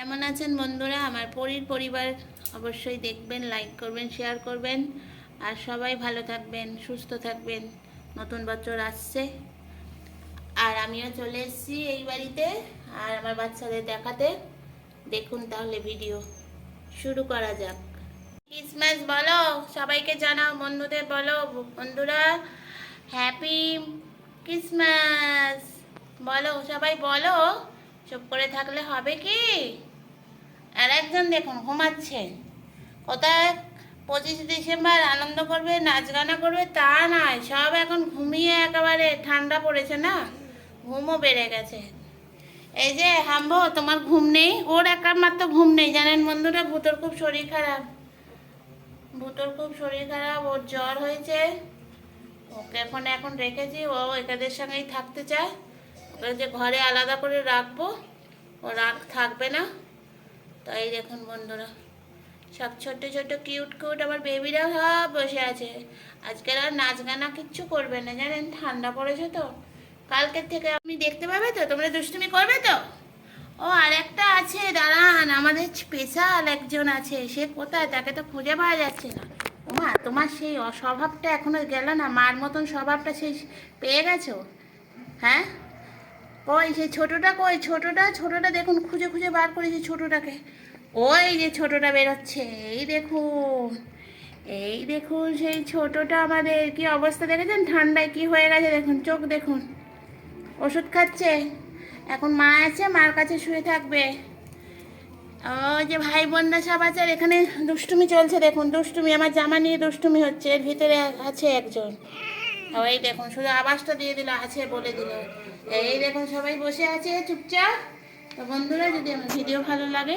কেমন আছেন বন্ধুরা? আমার পরির পরিবার অবশ্যই দেখবেন লাইক করবেন শেয়ার করবেন। আর সবাই ভালো থাকবেন, সুস্থ থাকবেন। নতুন বছর আসছে। আর আমিও চলে এসেছি এই বাড়িতে। আর আমার বাচ্চাদের দেখাতে। দেখুন তাহলে ভিডিও শুরু করা যাক। ক্রিসমাস বলো, সবাইকে জানাও, বন্ধুদের বলো। বন্ধুরা হ্যাপি ক্রিসমাস বলো, সবাই বলো, চুপ করে থাকলে হবে কি? আর একজন দেখুন, ঘুমাচ্ছে। কোথায়? পঁচিশে ডিসেম্বর, আনন্দ করবে, নাচ গানা করবে, তা নয়, সব এখন ঘুমিয়ে একেবারে ঠান্ডা পড়েছে না? ঘুমও বেড়ে গেছে। এই যে হাম্বো, তোমার ঘুম নেই? ওর একার মাত্র ঘুম নেই, জানেন বন্ধুরা, ভূতর খুব শরীর খারাপ। ভূতর খুব শরীর খারাপ, ওর জ্বর হয়েছে। ওকে এখন এখন রেখেছি, ও একাদের সঙ্গেই থাকতে চায়। ওকে যে ঘরে আলাদা করে রাখব, ও রাগ থাকবে না। তাই দেখুন বন্ধুরা, সব ছোট ছোট কিউট কিউট আমার বেবিরা সব বসে আছে। আজকের আর নাচ গানা কিচ্ছু করবে না, জানেন? ঠান্ডা পড়েছে তো। কালকের থেকে আপনি দেখতে পাবে তো? তোমরা দুষ্টুমি করবে তো? ও আর একটা আছে, দাঁড়ান, আমাদের স্পেশাল একজন আছে, সে কোথায়? তাকে তো খুঁজে পাওয়া যাচ্ছে না। মা তোমার সেই অস্বভাবটা এখনও গেল না? মার মতন স্বভাবটা সেই পেয়ে গেছো? হ্যাঁ? ওই যে ছোটটা কই? ছোটটা? ছোটটা দেখুন, খুঁজে খুঁজে বার করেছি ছোটটাকে। ওই যে ছোটটা বেরোচ্ছে। এই দেখুন এই দেখুন সেই ছোটটা আমাদের। কি অবস্থা দেখেছেন? ঠান্ডায় কি হয়ে গেছে দেখুন, চোখ দেখুন। ওষুধ খাচ্ছে? এখন মা আছে, মার কাছে শুয়ে থাকবে। ও যে ভাই বোনরা সব আছে, আর এখানে দুষ্টুমি চলছে দেখুন, দুষ্টুমি। আমার জামা নিয়ে দুষ্টুমি হচ্ছে, এর ভিতরে আছে একজন। ওই দেখুন, শুধু আওয়াজটা দিয়ে দিল, আছে বলে দিল। এই দেখুন, সবাই বসে আছে, চুপচাপ। তো বন্ধুরা, যদি আমার ভিডিও ভালো লাগে,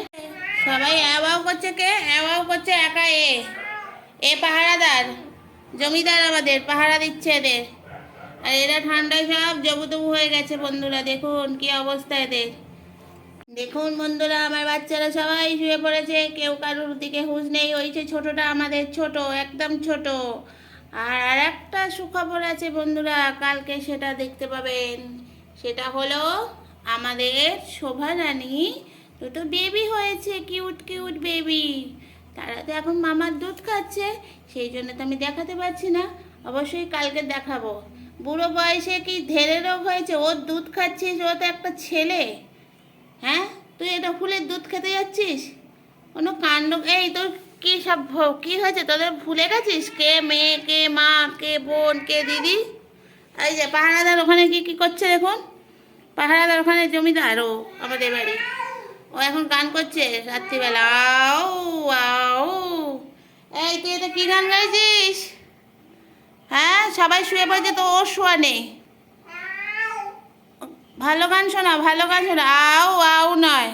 সবাই অ্যাওয়াও করছে কে? অ্যাওয়াও করছে একা এ। এ পাহারাদার, জমিদার আমাদের, পাহারা দিচ্ছে এদের। আর এরা ঠান্ডায় সব জবুতবু হয়ে গেছে, বন্ধুরা, দেখুন কি অবস্থা এদের। দেখুন বন্ধুরা, আমার বাচ্চারা সবাই শুয়ে পড়েছে, কেউ কারোর দিকে হুঁশ নেই, ওই যে ছোটটা আমাদের ছোট, একদম ছোট। আর আর একটা সুখবর আছে বন্ধুরা, কালকে সেটা দেখতে পাবেন। সেটা হলো আমাদের শোভা রানী দুটো বেবি হয়েছে কিউট কিউট বেবি তারা তো এখন মামার দুধ খাচ্ছে, সেই জন্য তো আমি দেখাতে পারছি না। অবশ্যই কালকে দেখাবো। বুড়ো বয়সে কি ধেরে রোগ হয়েছে? ওর দুধ খাচ্ছিস, ও তো একটা ছেলে। হ্যাঁ? তুই এটা ফুলের দুধ খেতে যাচ্ছিস? কোনো কাণ্ড এই তোর কি সব কি হয়েছে? তোদের ভুলে গেছিস? কে মেয়ে, কে মা, কে বোন, কে দিদি? এই যে পাহারাদার ওখানে কি কি করছে দেখুন? পাহারাদার ওখানে জমিদার ও, আমাদের বাড়ি। ও এখন গান করছে রাত্রিবেলা। আও আও। এই তুই তো কি গান গাইছিস? হ্যাঁ সবাই শুয়ে পড়েছে, তো ওর শোয়া নেই। ভালো গান শোনা, ভালো গান শোনা। আও আও নয়।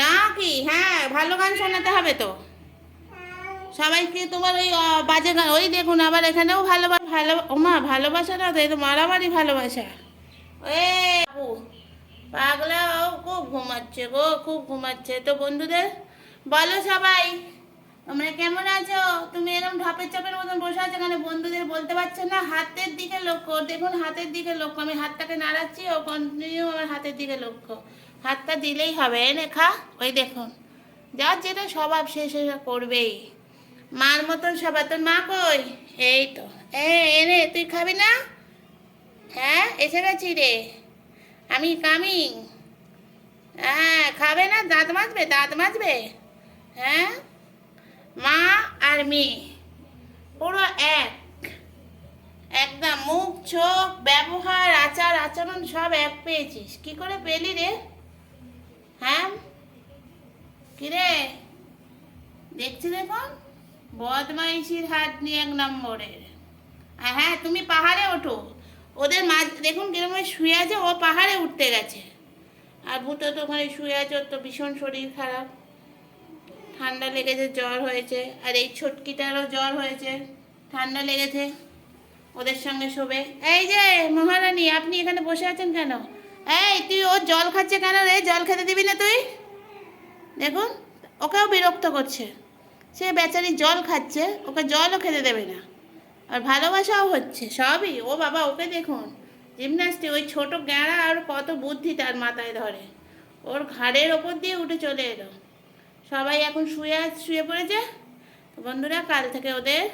না কি? হ্যাঁ ভালো গান শোনাতে হবে তো। সবাইকে তোমার ওই বাজে গান ওই দেখুন আবার এখানেও ভালো ভালো ওমা ভালোবাসা না তো, এই তো মারামারি ভালোবাসা। বাবু, পাগলা ও খুব ঘুমাচ্ছে গো, খুব ঘুমাচ্ছে। তো বন্ধুদের, বলো সবাই, তোমরা কেমন আছো? তুমি এরকম ঢপের চাপের মতন বসে আছো কেন? বন্ধুদের বলতে পারছ না? হাতের দিকে লক্ষ্য, দেখুন হাতের দিকে লক্ষ্য। আমি হাতটাকে নাড়াচ্ছি, ও কন্টিনিউ আমার হাতের দিকে লক্ষ্য। হাতটা দিলেই হবে, এনে খা, ওই দেখুন। যার যেটা স্বভাব, সে সেটা করবেই। মার মতন স্বভাব তোর মা কই? এই তো। এ এনে তুই খাবি না? হ্যাঁ এসে গেছি রে। আমি কামিং হ্যাঁ খাবে না? দাঁত মাজবে দাঁত মাজবে। হ্যাঁ? মা আর মেয়ে। পুরো এক। একদম মুখ, চোখ, ব্যবহার, আচার, আচরণ সব এক পেয়েছিস। কি করে পেলি রে? হ্যাঁ? কি রে দেখছি দেখুন বদমাইশির হাত নিয়ে এক নম্বরের। হ্যাঁ তুমি পাহাড়ে ওঠো। ওদের মাঝ দেখুন কীরকম শুয়ে আছে, ও পাহাড়ে উঠতে গেছে। আর ভূতো তো ওখানে শুয়ে আছে, ওর তো ভীষণ শরীর খারাপ। ঠান্ডা লেগেছে, জ্বর হয়েছে। আর এই ছটকিটারও জ্বর হয়েছে। ঠান্ডা লেগেছে। ওদের সঙ্গে শোবে। এই যে, মহারানী, আপনি এখানে বসে আছেন কেন? এই, তুই ও জল খাচ্ছে কেন রে? জল খেতে দিবি না তুই? দেখুন, ওকেও বিরক্ত করছে। সে বেচারি জল খাচ্ছে, ওকে জলও খেতে দেবে না। আর ভালোবাসাও হচ্ছে, সবই। ও বাবা, ওকে দেখুন জিমনাস্টিক ওই ছোট গ্যাঁড়া আর কত বুদ্ধি তার মাথায় ধরে। ওর ঘাড়ের ওপর দিয়ে উঠে চলে এলো। সবাই এখন শুয়ে শুয়ে পড়েছে। বন্ধুরা, কাল থেকে ওদের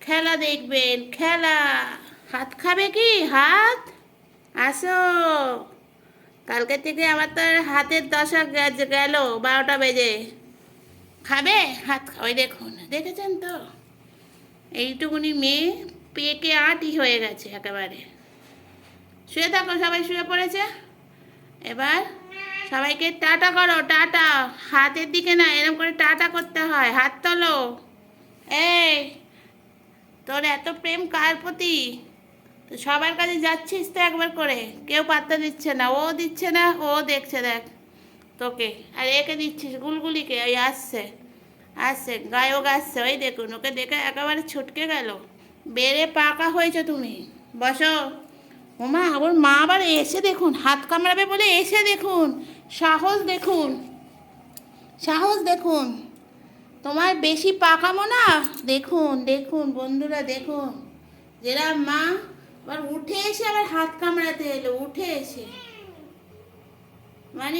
খেলা দেখবেন। খেলা! হাত খাবে কি? হাত? আসো! কালকে থেকে আমার তো হাতের দশা গেল বারোটা বেজে। খাবে? হাত ওই দেখুন, দেখেছেন তো? এইটুকুনি মেয়ে পেকে আটি হয়ে গেছে একেবারে। শুয়ে থাকো, সবাই শুয়ে পড়েছে। এবার সবাইকে টাটা করো, টাটা। হাতের দিকে না এরকম করে টাটা করতে হয়। হাত তোলো। এই, তোর এত প্রেম কার প্রতি? তো সবার কাছে যাচ্ছিস তো একবার করে। কেউ পাত্তা দিচ্ছে না, ও দিচ্ছে না, ও দেখছে, দেখ। তোকে। আর একে দিচ্ছিস গুলগুলিকে ওই আসছে আসছে, গায়ক আসছে, ওই দেখুন, ওকে দেখে একেবারে ছুটকে গেল। বেড়ে পাকা হয়েছে তুমি। বসো। ওমা ওর মা আবার এসে দেখুন, হাত কামড়াবে বলে এসে দেখুন, সাহস দেখুন সাহস দেখুন। তোমার বেশি পাকামো না? দেখুন দেখুন, বন্ধুরা, দেখুন। যেরা মা আবার উঠে এসে আবার হাত কামড়াতে এলো, উঠে এসে। মানে